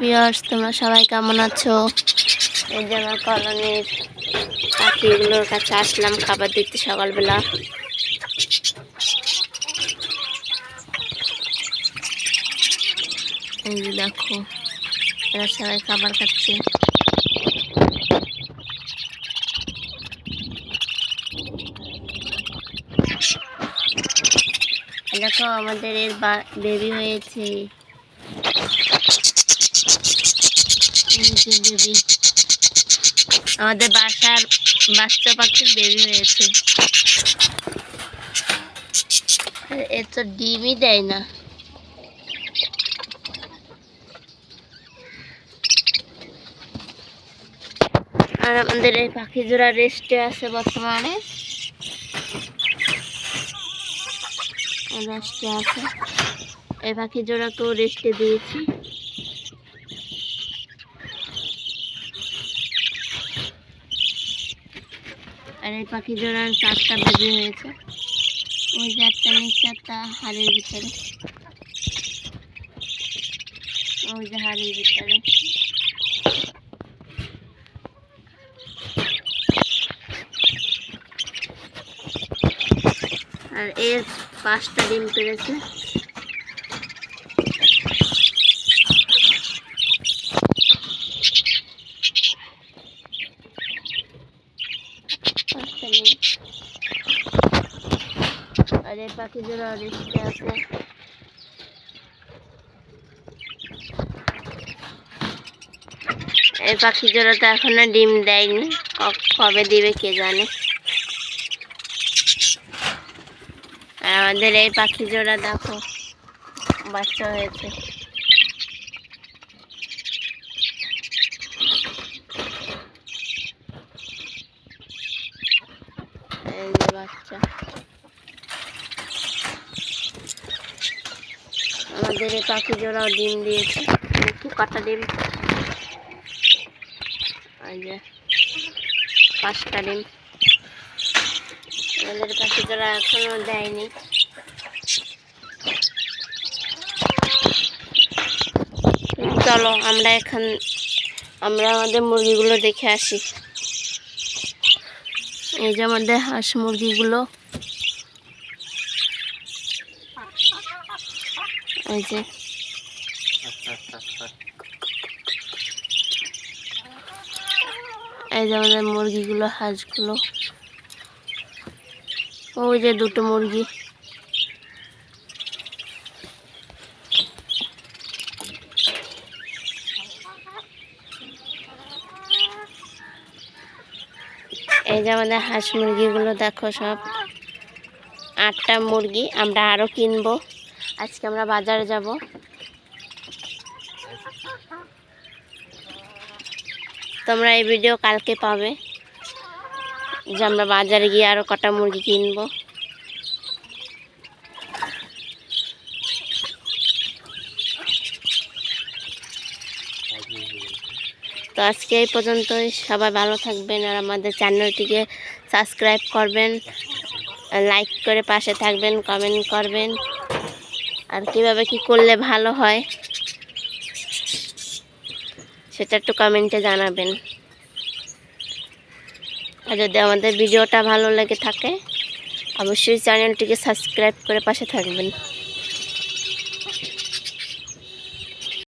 বিয়ার্স তোমরা সবাই কেমন আছো? এই যে আমার কলোনির পাখিগুলোর কাছে আসলাম খাবার দিতে সকালবেলা। এই যে দেখো এরা সবাই খাবার খাচ্ছে। দেখো আমাদের এর বেবি হয়েছে। যে বেবি আমাদের বাসার বাচ্চা পাখির বেবি হয়েছে। এ তো ডিমই দেয় না। আর আমাদের এই পাখি জোড়া রেস্টে আছে বর্তমানে। রেস্টে আছে। এই পাখি জোড়াকেও রেস্টে দিয়েছি। আর এই পাখি জোড়ার চারটা বেবি হয়েছে। ওই যে একটা নিচে, একটা হাড়ির ভিতরে। ওই যে হাড়ির ভিতরে। আর এর পাঁচটা ডিম পেরেছে পাঁচটা ডিম আর এই পাখি জোড়া রেস্টে আছে। এই পাখি জোড়া তো এখনও ডিম দেয়নি। কবে দিবে কে জানে। আমাদের এই পাখি জোড়া দেখো, বাচ্চা হয়েছে। বাচ্চা। আমাদের পাখি জোড়াও ডিম দিয়েছে। একটু কাটা ডিম। পাঁচটা ডিম। আমাদের পাখি জোড়া এখনও দেয়নি। চলো, আমরা এখন, আমরা আমাদের মুরগিগুলো দেখে আসি। এই যে আমাদের হাঁস মুরগিগুলো। এই যে। এই যে আমাদের মুরগিগুলো, হাঁসগুলো। ওই যে দুটো মুরগি। এই যে আমাদের হাঁস মুরগিগুলো, দেখো সব। আটটা মুরগি, আমরা আরও কিনবো। আজকে আমরা বাজারে যাব। তোমরা এই ভিডিও কালকে পাবে যে আমরা বাজারে গিয়ে আরও কটা মুরগি কিনবো। তো আজকে এই পর্যন্তই। সবাই ভালো থাকবেন আর আমাদের চ্যানেলটিকে সাবস্ক্রাইব করবেন। লাইক করে পাশে থাকবেন, কমেন্ট করবেন। আর কীভাবে কি করলে ভালো হয়, সেটা একটু কমেন্টে জানাবেন। আর যদি আমাদের ভিডিওটা ভালো লেগে থাকে, অবশ্যই চ্যানেলটিকে সাবস্ক্রাইব করে পাশে থাকবেন।